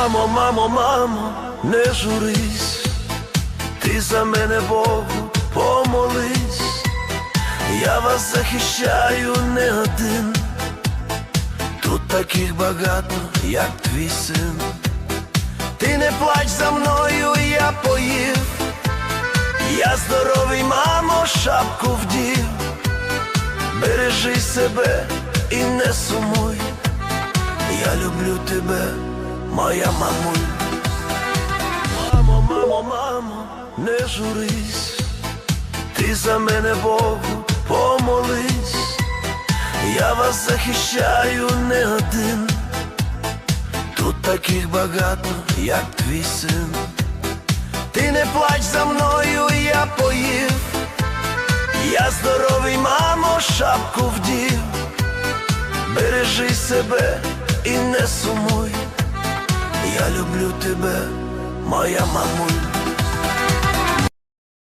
Мамо, мамо, мамо, не журись, ти за мене Богу помолись, я вас захищаю не один, тут таких багато, як твій син. Ти не плач за мною, я поїв, я здоровий, мамо, шапку вдів, бережи себе і не сумуй. Я люблю тебе, моя мамуль. Мамо, мамо, мамо, не журись, ти за мене Богу помолись, я вас захищаю не один, тут таких багато, як твій син. Ти не плач за мною, я поїв, я здоровий, мамо, шапку вдів. Бережи себе і не сумуй, я люблю тебе, моя мамуль.